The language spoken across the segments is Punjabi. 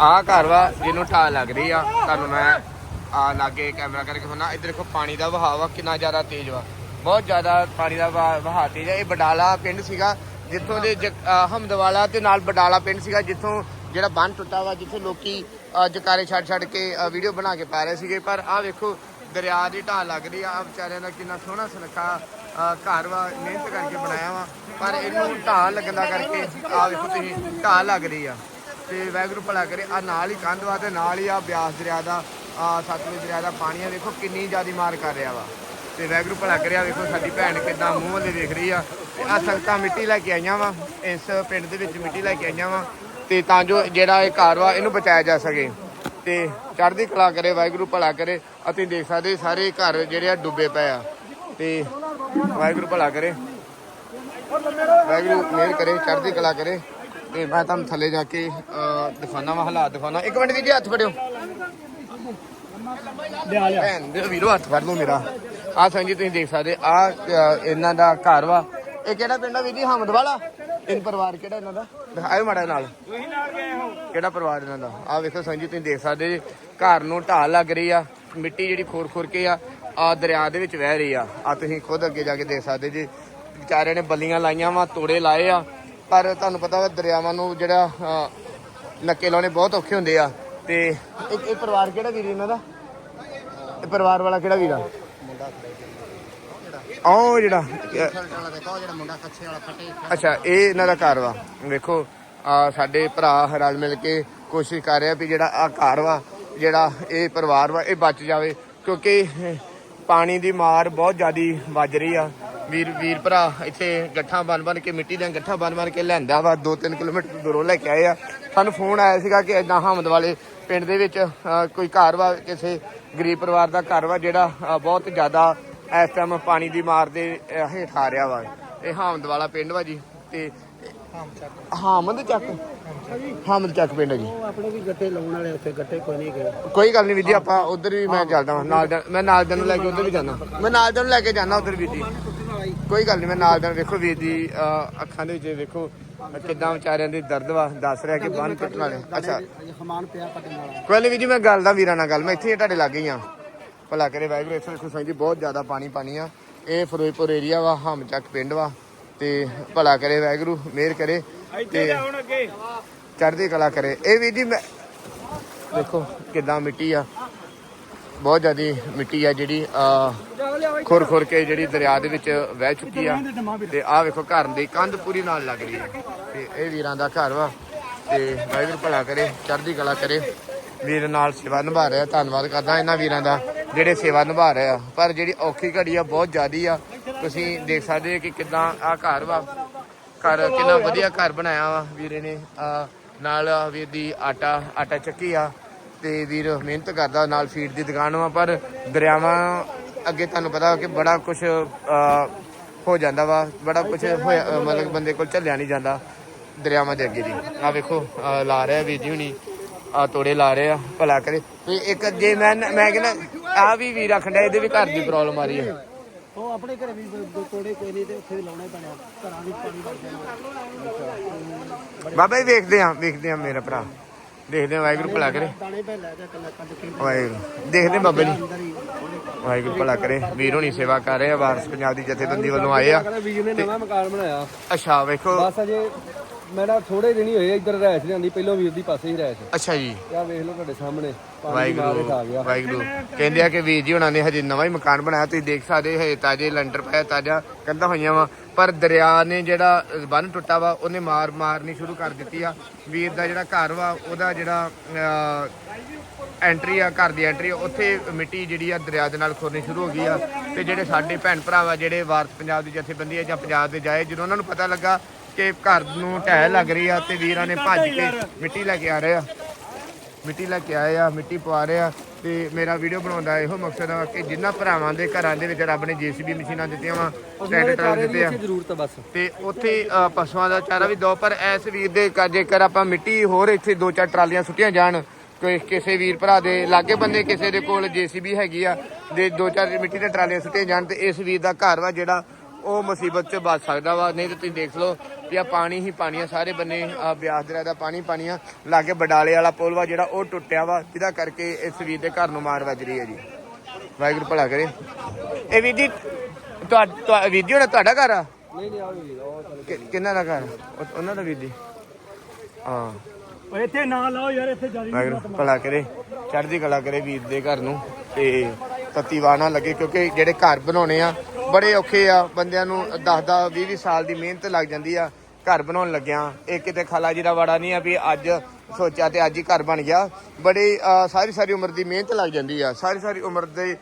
ਆਹ ਘਰ ਵਾ, ਜਿਹਨੂੰ ਢਾਹ ਲੱਗ ਰਹੀ ਆ, ਤੁਹਾਨੂੰ ਮੈਂ ਆ ਲਾਗੇ ਕੈਮਰਾ ਕਰਕੇ ਸੁਣਾ ਇੱਧਰ ਦੇਖੋ, ਪਾਣੀ ਦਾ ਵਹਾਅ ਵਾ, ਕਿੰਨਾ ਜ਼ਿਆਦਾ ਤੇਜ਼ ਵਾ। ਬਹੁਤ ਜ਼ਿਆਦਾ ਪਾਣੀ ਦਾ ਵਹਾ- ਵਹਾਅ ਤੇਜ਼ ਆ। ਇਹ ਬਡਾਲਾ ਪਿੰਡ ਸੀਗਾ, ਜਿੱਥੋਂ ਦੇ ਜਗ- ਹਮਦਵਾਲਾ ਤੇ ਨਾਲ ਬਡਾਲਾ ਪਿੰਡ ਸੀਗਾ, ਜਿੱਥੋਂ ਜਿਹੜਾ ਬੰਨ ਟੁੱਟਾ ਵਾ, ਜਿੱਥੇ ਲੋਕੀ ਜਕਾਰੇ ਛੱਡ ਛੱਡ ਕੇ ਵੀਡੀਓ ਬਣਾ ਕੇ ਪਾ ਰਹੇ ਸੀਗੇ। ਪਰ ਆਹ ਵੇਖੋ, ਦਰਿਆ ਦੀ ਢਾਲ ਲੱਗ ਰਹੀ ਆ। ਆਹ ਵਿਚਾਰਿਆਂ ਦਾ ਕਿੰਨਾ ਸੋਹਣਾ ਸੁਨੱਖਾ ਘਰ ਵਾ, ਮਿਹਨਤ ਕਰਕੇ ਬਣਾਇਆ ਵਾ। ਪਰ ਇਹਨੂੰ ਢਾਲ ਲੱਗਣ ਦਾ ਕਰਕੇ ਆਹ ਵੇਖੋ ਤੁਸੀਂ ਢਾਲ ਲੱਗ ਰਹੀ ਆ। ਤੇ ਵਾਹਿਗੁਰੂ ਭਲਾ ਕਰੇ। ਆ ਨਾਲ ਹੀ ਕੰਧ ਵਾ ਤੇ ਨਾਲ ਹੀ ਆ ਬਿਆਸ ਦਰਿਆ ਦਾ ਆ ਸਤਲੁਜ ਦਰਿਆ ਦਾ ਪਾਣੀ ਆ। ਵੇਖੋ ਕਿੰਨੀ ਜ਼ਿਆਦੀ ਮਾਰ ਕਰ ਰਿਹਾ ਵਾ। ਤੇ ਵਾਹਿਗੁਰੂ ਭਲਾ ਕਰਿਆ ਵੇਖੋ ਸਾਡੀ ਭੈਣ ਕਿਦਾਂ ਮੂੰਹ ਵੱਲੇ ਦੇਖ ਰਹੀ ਆ। ਤੇ ਆ ਸੰਗਤਾਂ ਮਿੱਟੀ ਲੈ ਕੇ ਆਈਆਂ ਵਾ। ਇਸ ਪਿੰਡ ਦੇ ਵਿੱਚ ਮਿੱਟੀ ਲੈ ਕੇ ਆਈਆਂ ਵਾ। ਤੇ ਤਾਂ ਜੋ ਜਿਹੜਾ ਇਹ ਘਰ ਵਾ, ਇਹਨੂੰ ਬਚਾਇਆ ਜਾ ਸਕੇ। ਤੇ ਚੜ੍ਹਦੀ ਕਲਾ ਕਰੇ, ਵਾਹਿਗੁਰੂ ਭਲਾ ਕਰੇ। ਅਸੀਂ ਦੇਖ ਸਕਦੇ ਸਾਰੇ ਘਰ ਜਿਹੜੇ ਆ ਡੁੱਬੇ ਪਏ ਆ। ਤੇ ਵਾਹਿਗੁਰੂ ਭਲਾ ਕਰੇ। ਵਾਹਿਗੁਰੂ ਮਿਹਰ ਕਰੇ, ਚੜ੍ਹਦੀ ਕਲਾ ਕਰੇ। ਤੇ ਮੈਂ ਤੁਹਾਨੂੰ ਥੱਲੇ ਜਾ ਕੇ ਅਹ, ਦਿਖਾਉਣਾ ਵਾ ਹਾਲਾਤ ਦਿਖਾਉਣਾ। ਇੱਕ ਮਿੰਟ ਵੀਰ ਹੱਥ ਫੜਿਓ। ਲਿਆ ਲਿਆ ਭੈਣ ਦੇ ਵੀਰੋ ਹੱਥ ਫੜ ਲਓ ਮੇਰਾ। ਆਹ ਸੰਜੀ ਤੁਸੀਂ ਦੇਖ ਸਕਦੇ ਆ ਇਹਨਾਂ ਦਾ ਘਰ ਵਾ। ਇਹ ਕਿਹੜਾ ਪਿੰਡ ਆ ਵੀਰ ਜੀ ਹਮਦ ਵਾਲਾ ਇਹ ਪਰਿਵਾਰ ਕਿਹੜਾ ਇਹਨਾਂ ਦਾ? ਦਿਖਾਇਓ ਮਾੜਾ ਨਾਲ ਤੁਸੀਂ ਨਾਲ। ਗਏ ਹੋ ਕਿਹੜਾ ਪਰਿਵਾਰ ਇਹਨਾਂ ਦਾ? ਆ ਵੇਖੋ ਸੰਜੀ ਤੁਸੀਂ ਦੇਖ ਸਕਦੇ ਜੀ। ਘਰ ਨੂੰ ਢਾਲ ਲੱਗ ਰਹੀ ਆ ਮਿੱਟੀ ਜਿਹੜੀ ਖੋਰ ਖੋਰ ਕੇ ਆ ਆ ਦਰਿਆ ਦੇ ਵਿੱਚ ਵਹਿ ਰਹੀ ਆ। ਆ ਤੁਸੀਂ ਖੁਦ ਅੱਗੇ ਜਾ ਕੇ ਦੇਖ ਸਕਦੇ ਜੀ। ਵਿਚਾਰਿਆਂ ਨੇ ਬੱਲੀਆਂ ਲਾਈਆਂ ਵਾ ਤੋੜੇ ਲਾਏ ਆ। ਪਰ ਤੁਹਾਨੂੰ ਪਤਾ ਵਾ, ਦਰਿਆਵਾਂ ਨੂੰ ਜਿਹੜਾ ਨੱਕੇ ਲਾਉਣੇ ਬਹੁਤ ਔਖੇ ਹੁੰਦੇ ਆ। ਤੇ ਇੱਕ ਇਹ ਪਰਿਵਾਰ ਕਿਹੜਾ ਵੀਰ ਇਹਨਾਂ ਦਾ? ਇਹ ਪਰਿਵਾਰ ਵਾਲਾ ਕਿਹੜਾ ਵੀਰ ਆ? ਉਹ ਜਿਹੜਾ ਅੱਛਾ, ਇਹ ਇਹਨਾਂ ਦਾ ਘਰ ਵਾ। ਵੇਖੋ ਆ ਸਾਡੇ ਭਰਾ ਰਲ ਮਿਲ ਕੇ ਕੋਸ਼ਿਸ਼ ਕਰ ਰਿਹਾ ਵੀ ਜਿਹੜਾ ਆ ਘਰ ਵਾ, ਜਿਹੜਾ ਇਹ ਪਰਿਵਾਰ ਵਾ, ਇਹ ਬਚ ਜਾਵੇ। ਕਿਉਂਕਿ ਪਾਣੀ ਦੀ ਮਾਰ ਬਹੁਤ ਜ਼ਿਆਦੀ ਵੱਜ ਰਹੀ ਆ। ਵੀਰ ਵੀਰ ਭਰਾ ਇੱਥੇ ਗੱਠਾਂ ਬਨ ਬਨ ਕੇ ਮਿੱਟੀ ਦੀਆਂ ਗੱਠਾਂ ਬਨ ਬਨ ਕੇ ਲੈਂਦਾ ਵਾ 2-3 ਕਿਲੋਮੀਟਰ ਦੂਰੋਂ ਲੈ ਕੇ ਆਏ ਆ। ਸਾਨੂੰ ਫੋਨ ਆਇਆ ਸੀਗਾ ਕਿ ਇਦਾਂ ਹਮਦ ਵਾਲੇ ਪਿੰਡ ਦੇ ਵਿੱਚ ਕੋਈ ਘਰ ਵਾ ਕਿਸੇ ਗਰੀਬ ਪਰਿਵਾਰ ਦਾ ਘਰ ਵਾ ਜਿਹੜਾ ਬਹੁਤ ਜ਼ਿਆਦਾ ਇਸ ਟਾਈਮ ਪਾਣੀ ਦੀ ਮਾਰ ਦੇ ਹੇਠ ਆ ਰਿਹਾ ਵਾ। ਇਹ ਹਾਮਦ ਵਾਲਾ ਪਿੰਡ ਵਾ ਜੀ ਤੇ ਹਾਮਦ ਚੱਕ। ਹਾਮਦ ਚੱਕ ਪਿੰਡ ਜੀ। ਆਪਣੇ ਵੀ ਗੱਟੇ ਲਾਉਣ ਵਾਲੇ ਉੱਥੇ ਗੱਟੇ ਕੋਈ ਨਹੀਂ ਗਏ ਕੋਈ ਗੱਲ ਨਹੀਂ ਵੀਰ ਜੀ ਆਪਾਂ ਉਧਰ ਵੀ ਮੈਂ ਚੱਲਦਾ ਵਾਂ ਨਾਲ ਮੈਂ ਨਾਲ ਦਾ ਨੂੰ ਲੈ ਕੇ ਉਧਰ ਵੀ ਜਾਣਾ ਮੈਂ ਨਾਲ ਦਾ ਨੂੰ ਲੈ ਕੇ ਜਾਣਾ ਉਧਰ ਵੀਰ ਜੀ। ਕੋਈ ਗੱਲ ਨਹੀਂ ਮੈਂ ਨਾਲ ਦਾ ਨੂੰ ਵੇਖੋ ਵੀਰ ਜੀ ਅਹ, ਅੱਖਾਂ ਦੇ ਵਿੱਚ ਵੇਖੋ ਕਿੱਦਾਂ ਵਿਚਾਰਿਆਂ ਦੀ ਦਰਦ ਵਾ ਦੱਸ ਰਿਹਾ ਕਿ ਬੰਨ ਟੁੱਟਣ ਵਾਲੇ। ਅੱਛਾ। ਹਮਾਨ ਪਿਆ ਕੱਟਣ ਵਾਲਾ ਕੋਈ ਨਹੀਂ ਵੀਰ ਜੀ ਮੈਂ ਗੱਲ ਦਾ ਵੀਰਾਂ ਨਾਲ ਗੱਲ ਮੈਂ ਇੱਥੇ ਤੁਹਾਡੇ ਲੱਗ ਗਈ ਆ। ਭਲਾ ਕਰੇ ਵਾਹਿਗੁਰੂ ਇੱਥੇ ਦੇਖੋ ਜੀ ਬਹੁਤ ਜ਼ਿਆਦਾ ਪਾਣੀ ਪਾਣੀ ਆ। ਇਹ ਫਿਰੋਜ਼ਪੁਰ ਏਰੀਆ ਵਾ ਹਮਚੱਕ ਪਿੰਡ ਵਾ ਤੇ ਭਲਾ ਕਰੇ ਵਾਹਿਗੁਰੂ ਮਿਹਰ ਕਰੇ ਤੇ ਹੁਣ ਅੱਗੇ। ਚੜ੍ਹਦੀ ਕਲਾ ਕਰੇ। ਇਹ ਵੀ ਜੀ ਮੈਂ ਦੇਖੋ ਕਿਦਾਂ ਮਿੱਟੀ ਆ। ਬਹੁਤ ਜ਼ਿਆਦੀ ਮਿੱਟੀ ਆ ਜਿਹੜੀ ਆ ਖੁਰ ਖੁਰ ਕੇ ਜਿਹੜੀ ਦਰਿਆ ਦੇ ਵਿੱਚ ਵਹਿ ਚੁੱਕੀ ਆ। ਤੇ ਆਹ ਵੇਖੋ ਘਰ ਦੀ ਕੰਧ ਪੂਰੀ ਨਾਲ ਲੱਗ ਰਹੀ ਹੈ। ਤੇ ਇਹ ਵੀਰਾਂ ਦਾ ਘਰ ਵਾ। ਤੇ ਵਾਹਿਗੁਰੂ ਭਲਾ ਕਰੇ ਚੜ੍ਹਦੀ ਕਲਾ ਕਰੇ। ਵੀਰ ਨਾਲ ਸੇਵਾ ਨਿਭਾ ਰਿਹਾ ਧੰਨਵਾਦ ਕਰਦਾ ਇਹਨਾਂ ਵੀਰਾਂ ਦਾ ਜਿਹੜੇ ਸੇਵਾ ਨਿਭਾ ਰਹੇ ਆ। ਪਰ ਜਿਹੜੀ ਔਖੀ ਘੜੀ ਆ ਬਹੁਤ ਜ਼ਿਆਦੀ ਆ। ਤੁਸੀਂ ਦੇਖ ਸਕਦੇ ਹੋ ਕਿ ਕਿਦਾਂ ਆ ਘਰ ਵਾ। ਘਰ ਕਿੰਨਾ ਵਧੀਆ ਘਰ ਬਣਾਇਆ ਵਾ ਵੀਰੇ ਨੇ। ਆ ਨਾਲ ਵੀਰ ਦੀ ਆਟਾ ਆਟਾ ਚੱਕੀ ਆ। ਤੇ ਵੀਰ ਮਿਹਨਤ ਕਰਦਾ ਨਾਲ ਫੀਡ ਦੀ ਦੁਕਾਨ ਵਾ ਪਰ ਦਰਿਆਵਾਂ ਅੱਗੇ ਤੁਹਾਨੂੰ ਪਤਾ ਕਿ ਬੜਾ ਕੁਝ ਹੋ ਜਾਂਦਾ ਵਾ। ਬੜਾ ਕੁਝ ਹੋਇਆ ਮਤਲਬ ਬੰਦੇ ਕੋਲ ਝੱਲਿਆ ਨਹੀਂ ਜਾਂਦਾ ਦਰਿਆਵਾਂ ਦੇ ਅੱਗੇ ਦੀ। ਆ ਵੇਖੋ ਲਾ ਰਿਹਾ ਵੀਰ ਜੀ ਹੁਣੀ। ਆ ਤੋੜੇ ਲਾ ਰਹੇ ਆ ਭਲਾ ਕਰੇ। ਤੇ ਇੱਕ ਜੇ ਮੈਂ ਮੈਂ ਕਹਿੰਦਾ ਆ ਵੀ ਵੀਰ ਆਖੰਡਾ ਇਹਦੇ ਵੀ ਘਰ ਦੀ ਪ੍ਰੋਬਲਮ ਆ ਰਹੀ ਹੈ। ਉਹ ਆਪਣੇ ਘਰੇ ਵੀ ਕੋੜੇ ਕੋਈ ਨਹੀਂ ਤੇ ਉੱਥੇ ਵੀ ਲਾਉਣੇ ਪੈਣੇ। ਘਰਾਂ ਵਿੱਚ ਪਾਣੀ ਬਾਬਾ ਜੀ ਵੇਖਦੇ ਆ ਵੇਖਦੇ ਆ ਮੇਰਾ ਭਰਾ। ਦੇਖਦੇ ਆ ਵਾਹਿਗੁਰੂ ਭਲਾ ਕਰੇ। ਦਾਣੇ ਪੈ ਲੈ ਜਾ ਕੱਲਾ ਕੱਢ ਕੇ ਵਾਹਿਗੁਰੂ। ਦੇਖਦੇ ਬਾਬਾ ਜੀ। ਅੰਦਰ ਹੀ ਵਾਹਿਗੁਰੂ ਭਲਾ ਕਰੇ। ਵੀਰ ਹੋਣੀ ਸੇਵਾ ਕਰ ਰਹੇ ਆ ਵਾਰਸ ਪੰਜਾਬ ਦੀ ਜਥੇਬੰਦੀ ਵੱਲੋਂ ਆਏ ਆ। ਕਹਿੰਦਾ ਵੀਰ ਨੇ ਨਵਾਂ ਮਕਾਨ ਬਣਾਇਆ। ਅੱਛਾ ਵੇਖੋ। ਬਸ ਅਜੇ ਮੇਰਾ ਥੋੜੇ ਦਿਨ ਹੀ ਹੋਏ ਇੱਧਰ ਰਹਿਸ਼ ਜਾਂਦੀ ਪਹਿਲਾਂ ਵੀਰ ਦੀ ਪਾਸੇ ਹੀ ਰਹਿਸ਼ ਅੱਛਾ ਜੀ। ਆ ਵੇਖ ਲਓ ਤੁਹਾਡੇ ਸਾਹਮਣੇ ਪਾਣੀ ਮਾਰ ਵਾਹਿਗੁਰੂ ਆ ਗਿਆ। ਵਾਹਿਗੁਰੂ। ਕਹਿੰਦੇ ਆ ਕਿ ਵੀਰ ਜੀ ਹੁਣਾਂ ਨੇ ਹਜੇ ਨਵਾਂ ਹੀ ਮਕਾਨ ਬਣਾਇਆ ਤੁਸੀਂ ਦੇਖ ਸਕਦੇ ਹੈ ਤਾਜੇ ਲੈਂਟਰ ਪਾਇਆ ਤਾਜਾ ਕੰਧਾਂ ਹੋਈਆਂ ਵਾ। ਪਰ ਦਰਿਆ ਨੇ ਜਿਹੜਾ ਬੰਨ ਟੁੱਟਾ ਵਾ ਉਹਨੇ ਮਾਰ ਮਾਰਨੀ ਸ਼ੁਰੂ ਕਰ ਦਿੱਤੀ ਆ। ਵੀਰ ਦਾ ਜਿਹੜਾ ਘਰ ਵਾ ਉਹਦਾ ਜਿਹੜਾ ਐਂਟਰੀ ਆ ਘਰ ਦੀ ਐਂਟਰੀ ਉੱਥੇ ਮਿੱਟੀ ਜਿਹੜੀ ਆ ਦਰਿਆ ਦੇ ਨਾਲ ਖੋਰਨੀ ਸ਼ੁਰੂ ਹੋ ਗਈ ਆ। ਤੇ ਜਿਹੜੇ ਸਾਡੇ ਭੈਣ ਭਰਾ ਵਾ ਜਿਹੜੇ ਵਾਰਸ ਪੰਜਾਬ ਦੀ ਜਥੇਬੰਦੀ ਆ ਜਾਂ ਪੰਜਾਬ ਦੇ ਜਾਏ ਜਦੋਂ ਉਹਨਾਂ ਨੂੰ ਪਤਾ ਲੱਗਾ ਕਿ ਘਰ ਨੂੰ ਢਹਿ ਲੱਗ ਰਹੀ ਆ ਤੇ ਵੀਰਾਂ ਨੇ ਭੱਜ ਕੇ ਮਿੱਟੀ ਲੈ ਕੇ ਆ ਰਹੇ ਆ। ਮਿੱਟੀ ਲੈ ਕੇ ਆਏ ਆ ਮਿੱਟੀ ਪਵਾ ਰਹੇ ਆ ਤੇ ਮੇਰਾ ਵੀਡੀਓ ਬਣਾਉਣ ਦਾ ਇਹੋ ਮਕਸਦ ਆ ਕਿ ਜਿੰਨਾ ਭਰਾਵਾਂ ਦੇ ਘਰਾਂ ਦੇ ਵਿੱਚ ਰੱਬ ਨੇ ਜੀਸੀਬੀ ਮਸ਼ੀਨਾਂ ਦਿੱਤੀਆਂ ਵਾ ਟਰੈਕਟਰ ਚਾਰੇ ਦਿੱਤੇ ਆ। ਜ਼ਰੂਰਤ ਬਸ। ਤੇ ਉੱਥੇ ਪਸ਼ੂਆਂ ਦਾ ਚਾਰਾ ਵੀ ਦੋ ਪਰ ਐਸ ਵੀਰ ਦੇ ਜੇਕਰ ਆਪਾਂ ਮਿੱਟੀ ਹੋਰ ਇੱਥੇ ਦੋ ਚਾਰ ਟਰਾਲੀਆਂ ਸੁੱਟੀਆਂ ਜਾਣ ਕੋਈ ਕਿਸੇ ਵੀਰ ਭਰਾ ਦੇ ਲਾਗੇ ਬੰਦੇ ਕਿਸੇ ਦੇ ਕੋਲ ਜੀਸੀਬੀ ਹੈਗੀ ਆ ਦੇ ਦੋ ਚਾਰ ਮਿੱਟੀ ਦੇ ਟਰਾਲੀਆਂ ਸੁੱਟੀਆਂ ਜਾਣ ਤੇ ਇਸ ਵੀਰ ਦਾ ਘਰ ਵਾ ਜਿਹੜਾ ਉਹ ਮੁਸੀਬਤ 'ਚ ਬਚ ਸਕਦਾ ਵਾ। ਨਹੀਂ ਤੇ ਤੁਸੀਂ ਦੇਖ ਲਓ ਵੀ ਆ ਪਾਣੀ ਹੀ ਪਾਣੀ ਆ ਸਾਰੇ ਬੰਨੇ ਆ ਬਿਆਸ ਦਰਿਆ ਦਾ ਪਾਣੀ ਪਾਣੀ ਆ। ਲਾਗੇ ਬਡਾਲੇ ਵਾਲਾ ਪੁਲ ਵਾ ਜਿਹੜਾ ਉਹ ਟੁੱਟਿਆ ਵਾ ਜਿਹਦਾ ਕਰਕੇ ਇਸ ਵੀਰ ਦੇ ਘਰ ਨੂੰ ਮਾਰ ਵੱਜ ਰਹੀ ਹੈ ਜੀ। ਵਾਹਿਗੁਰੂ ਭਲਾ ਕਰੇ। ਇਹ ਵੀਰ ਜੀ ਤੁਹਾਡਾ ਵੀਰ ਜੀ ਹੋਣਾ ਤੁਹਾਡਾ ਘਰ ਆ? ਨਹੀਂ ਨਹੀਂ ਆਓ ਵੀਰ ਉਹ ਚੱਲ ਕਿ- ਕਿਹਨਾਂ ਦਾ ਘਰ? ਉਹ- ਉਹਨਾਂ ਦਾ ਵੀਰ ਜੀ। ਹਾਂ। ਓਏ ਇੱਥੇ ਨਾ ਲਾਓ ਯਾਰ ਇੱਥੇ ਜਾਰੀ ਵਾਹਿਗੁਰੂ ਭਲਾ ਕਰੇ। ਚੜ੍ਹਦੀ ਕਲਾ ਕਰੇ ਵੀਰ ਦੇ ਘਰ ਨੂੰ ਤੇ ਤਤੀਵਾ ਨਾ ਲੱਗੇ ਕਿਉਂਕਿ ਜਿਹੜੇ ਘਰ ਬਣਾਉਣੇ ਆ ਬੜੇ ਔਖੇ ਆ, ਬੰਦਿਆਂ ਨੂੰ 10 10 20 20 ਸਾਲ ਦੀ ਮਿਹਨਤ ਲੱਗ ਜਾਂਦੀ ਆ, ਘਰ ਬਣਾਉਣ ਲੱਗਿਆ। ਇਹ ਕਿਤੇ ਖਾਲਾ ਜੀ ਦਾ ਵਾੜਾ ਨਹੀਂ ਆ ਵੀ ਅੱਜ ਸੋਚਿਆ ਤੇ ਅੱਜ ਹੀ ਘਰ ਬਣ ਗਿਆ। ਬੜੀ ਸਾਰੀ ਸਾਰੀ ਉਮਰ ਦੀ ਮਿਹਨਤ ਲੱਗ ਜਾਂਦੀ ਆ। ਸਾਰੀ ਸਾਰੀ ਉਮਰ ਦੇ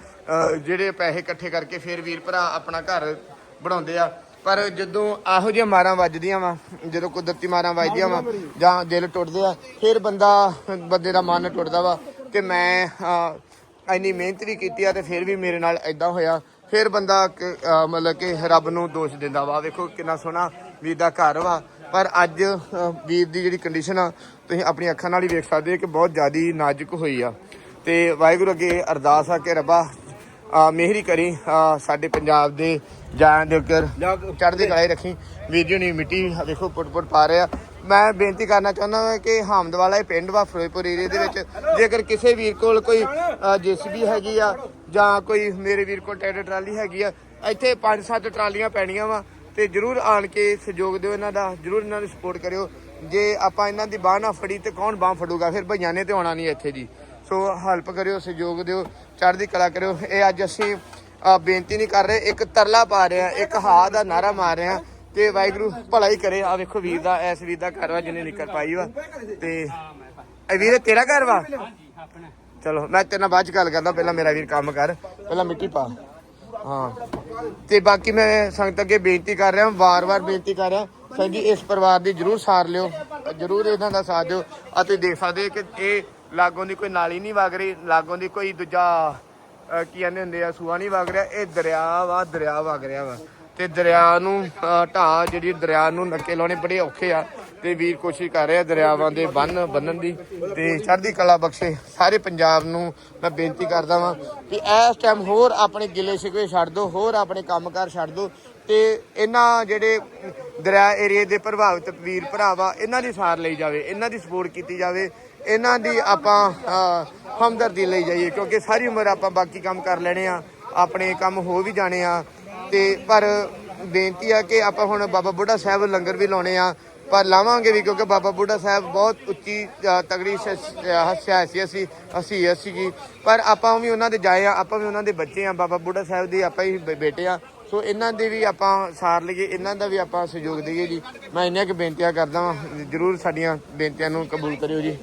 ਜਿਹੜੇ ਪੈਸੇ ਇਕੱਠੇ ਕਰਕੇ ਫਿਰ ਵੀਰ ਭਰਾ ਆਪਣਾ ਘਰ ਬਣਾਉਂਦੇ ਆ। ਪਰ ਜਦੋਂ ਇਹੋ ਜਿਹੀਆਂ ਮਾਰਾਂ ਵੱਜਦੀਆਂ ਵਾ, ਜਦੋਂ ਕੁਦਰਤੀ ਮਾਰਾਂ ਵੱਜਦੀਆਂ ਵਾ, ਜਾਂ ਦਿਲ ਟੁੱਟਦੇ ਆ, ਫਿਰ ਬੰਦਾ, ਬੰਦੇ ਦਾ ਮਨ ਟੁੱਟਦਾ ਵਾ। ਕਿ ਮੈਂ ਇੰਨੀ ਮਿਹਨਤ ਵੀ ਕੀਤੀ ਆ ਤੇ ਫਿਰ ਵੀ ਮੇਰੇ ਨਾਲ ਐਦਾਂ ਹੋਇਆ। ਫਿਰ ਬੰਦਾ ਕ- ਅਹ, ਮਤਲਬ ਕਿ ਰੱਬ ਨੂੰ ਦੋਸ਼ ਦਿੰਦਾ ਵਾ। ਵੇਖੋ ਕਿੰਨਾ ਸੋਹਣਾ ਵੀਰ ਦਾ ਘਰ ਵਾ। ਪਰ ਅੱਜ ਅਹ, ਵੀਰ ਦੀ ਜਿਹੜੀ ਕੰਡੀਸ਼ਨ ਆ ਤੁਸੀਂ ਆਪਣੀ ਅੱਖਾਂ ਨਾਲ ਹੀ ਵੇਖ ਸਕਦੇ ਹੋ ਕਿ ਬਹੁਤ ਜ਼ਿਆਦੀ ਨਾਜ਼ੁਕ ਹੋਈ ਆ। ਤੇ ਵਾਹਿਗੁਰੂ ਅੱਗੇ ਅਰਦਾਸ ਆ ਕਿ ਰੱਬਾ ਆ ਮਿਹਰੀ ਕਰੀ ਸਾਡੇ ਪੰਜਾਬ ਦੇ ਜਾਨ ਦੇ ਉੱਪਰ ਚੜ੍ਹਦੀ ਕਲਾਈ ਰੱਖੀ। ਵੀਰ ਜੀ ਨੇ ਮਿੱਟੀ ਦੇਖੋ ਪੁੱਟ ਪੁੱਟ ਪਾ ਰਿਹਾ ਮੈਂ ਬੇਨਤੀ ਕਰਨਾ ਚਾਹੁੰਦਾ ਹਾਂ ਕਿ ਹਾਮਦ ਵਾਲਾ ਇਹ ਪਿੰਡ ਵਾ ਫਿਰੋਜ਼ਪੁਰ ਏਰੀਆ ਦੇ ਵਿੱਚ। ਜੇਕਰ ਕਿਸੇ ਵੀਰ ਕੋਲ ਕੋਈ ਜੀਸੀਬੀ ਹੈਗੀ ਆ ਜਾਂ ਕੋਈ ਮੇਰੇ ਵੀਰ ਕੋਲ ਟਰੈਕਟਰ ਟਰਾਲੀ ਹੈਗੀ ਆ, ਇੱਥੇ ਪੰਜ ਸੱਤ ਟਰਾਲੀਆਂ ਪੈਣੀਆਂ ਵਾ, ਤੇ ਜਰੂਰ ਆਣ ਕੇ ਸਹਿਯੋਗ ਦਿਓ ਇਹਨਾਂ ਦਾ, ਜਰੂਰ ਇਹਨਾਂ ਨੂੰ ਸਪੋਰਟ ਕਰਿਓ। ਜੇ ਆਪਾਂ ਇਹਨਾਂ ਦੀ ਬਾਹ ਨਾ ਫੜੀ ਤੇ ਕੌਣ ਬਾਹ ਫੜੂਗਾ? ਫਿਰ ਭਈਆਂ ਨੇ ਤੇ ਆਉਣਾ ਨਹੀਂ ਇੱਥੇ ਜੀ। ਸੋ ਹੈਲਪ ਕਰਿਓ, ਸਹਿਯੋਗ ਦਿਓ, ਚੜ੍ਹਦੀ ਕਲਾ ਕਰਿਓ। ਇਹ ਅੱਜ ਅਸੀਂ ਬੇਨਤੀ ਨਹੀਂ ਕਰ ਰਹੇ, ਇੱਕ ਤਰਲਾ ਪਾ ਰਹੇ ਆ ਇੱਕ ਹਾ ਦਾ ਨਾਰਾ ਮਾਰ ਰਹੇ ਆ ਤੇ ਵਾਹਿਗੁਰੂ ਭਲਾ ਹੀ ਕਰੇ। ਆ ਵੇਖੋ ਵੀਰ ਦਾ, ਐਸ ਵੀਰ ਦਾ ਘਰ ਵਾ, ਜਿਹਨੇ ਨਿਕਲ ਪਾਈ ਵਾ। ਤੇ, ਇਹ ਵੀਰ ਤੇਰਾ ਘਰ ਵਾ? ਚਲੋ, ਮੈਂ ਤੇਰੇ ਨਾਲ ਬਾਅਦ ਚ ਗੱਲ ਕਰਦਾ, ਪਹਿਲਾਂ ਮੇਰਾ ਵੀਰ ਕੰਮ ਕਰ, ਪਹਿਲਾਂ ਮਿੱਟੀ ਪਾ। ਹਾਂ। ਤੇ ਬਾਕੀ ਮੈਂ ਸੰਗਤ ਅੱਗੇ ਬੇਨਤੀ ਕਰ ਰਿਹਾ, ਵਾਰ-ਵਾਰ ਬੇਨਤੀ ਕਰ ਰਿਹਾ, ਸੰਗ ਜੀ ਇਸ ਪਰਿਵਾਰ ਦੀ ਜਰੂਰ ਸਾਰ ਲਿਓ, ਜਰੂਰ ਇਹਨਾਂ ਦਾ ਸਾਥ ਦਿਓ। ਅਤੇ ਦੇਖ ਸਕਦੇ ਕਿ ਇਹ ਲਾਗੋਂ ਦੀ ਕੋਈ ਨਾਲੀ ਨਹੀਂ ਵਗ ਰਹੀ, ਲਾਗੋਂ ਦੀ ਕੋਈ ਦੂਜਾ ਕੀ ਕਹਿੰਦੇ ਹੁੰਦੇ ਆ, ਸੂਆ ਨਹੀਂ ਵਗ ਰਿਹਾ, ਇਹ ਦਰਿਆ ਵਾ, ਦਰਿਆ ਵਗ ਰਿਹਾ ਵਾ। ਤੇ ਦਰਿਆ ਨੂੰ, ਅਹ, ਢਾਹ ਜਿਹੜੀ ਦਰਿਆ ਨੂੰ ਨੱਕੇ ਲਾਉਣੇ ਬੜੇ ਔਖੇ ਆ। ਤੇ ਵੀਰ ਕੋਸ਼ਿਸ਼ ਕਰ ਰਿਹਾ ਦਰਿਆਵਾਂ ਦੇ ਬੰਨ ਬੰਨਣ ਦੀ ਤੇ ਚੜ੍ਹਦੀ ਕਲਾ ਬਖਸ਼ੇ। ਸਾਰੇ ਪੰਜਾਬ ਨੂੰ ਮੈਂ ਬੇਨਤੀ ਕਰਦਾ ਵਾਂ ਕਿ ਇਸ ਟਾਈਮ ਹੋਰ ਆਪਣੇ ਗਿਲੇ ਸ਼ਿਕਵੇ ਛੱਡ ਦਿਓ ਹੋਰ ਆਪਣੇ ਕੰਮਕਾਰ ਛੱਡ ਦਿਓ ਤੇ ਇਹਨਾਂ ਜਿਹੜੇ ਦਰਿਆ ਏਰੀਏ ਦੇ ਪ੍ਰਭਾਵਿਤ ਵੀਰ ਭਰਾਵਾ ਇਹਨਾਂ ਦੀ ਸਾਰ ਲਈ ਜਾਵੇ, ਇਹਨਾਂ ਦੀ ਸਪੋਰਟ ਕੀਤੀ ਜਾਵੇ, ਇਹਨਾਂ ਦੀ ਆਪਾਂ ਹਮਦਰਦੀ ਲਈ ਜਾਈਏ ਕਿਉਂਕਿ ਸਾਰੀ ਉਮਰ ਆਪਾਂ ਬਾਕੀ ਕੰਮ ਕਰ ਲੈਣੇ ਆ, ਆਪਣੇ ਕੰਮ ਹੋ ਵੀ ਜਾਣੇ ਆ ਤੇ ਪਰ ਬੇਨਤੀ ਆ ਕਿ ਆਪਾਂ ਹੁਣ ਬਾਬਾ ਬੁੱਢਾ ਸਾਹਿਬ ਲੰਗਰ ਵੀ ਲਾਉਣੇ ਆ ਪਰ ਲਾਵਾਂਗੇ ਵੀ ਕਿਉਂਕਿ ਬਾਬਾ ਬੁੱਢਾ ਸਾਹਿਬ ਬਹੁਤ ਉੱਚੀ ਅ, ਤਗੜੀ ਹਸਿਆਸੀ ਸੀ ਅਸੀਂ ਅਸੀਂ ਜੀ। ਪਰ ਆਪਾਂ ਵੀ ਉਹਨਾਂ ਦੇ ਜਾਏ ਆ ਆਪਾਂ ਵੀ ਉਹਨਾਂ ਦੇ ਬੱਚੇ ਆ ਬਾਬਾ ਬੁੱਢਾ ਸਾਹਿਬ ਦੇ ਆਪਾਂ ਹੀ ਬ- ਬੇਟੇ ਆ। ਸੋ ਇਹਨਾਂ ਦੇ ਵੀ ਆਪਾਂ ਸਾਰ ਲਈਏ ਇਹਨਾਂ ਦਾ ਵੀ ਆਪਾਂ ਸਹਿਯੋਗ ਦਈਏ ਜੀ। ਮੈਂ ਇੰਨੀਆਂ ਕਿ ਬੇਨਤੀਆਂ ਕਰਦਾ ਵਾਂ ਜਰੂਰ ਸਾਡੀਆਂ ਬੇਨਤੀਆਂ ਨੂੰ ਕਬੂਲ ਕਰਿਓ ਜੀ।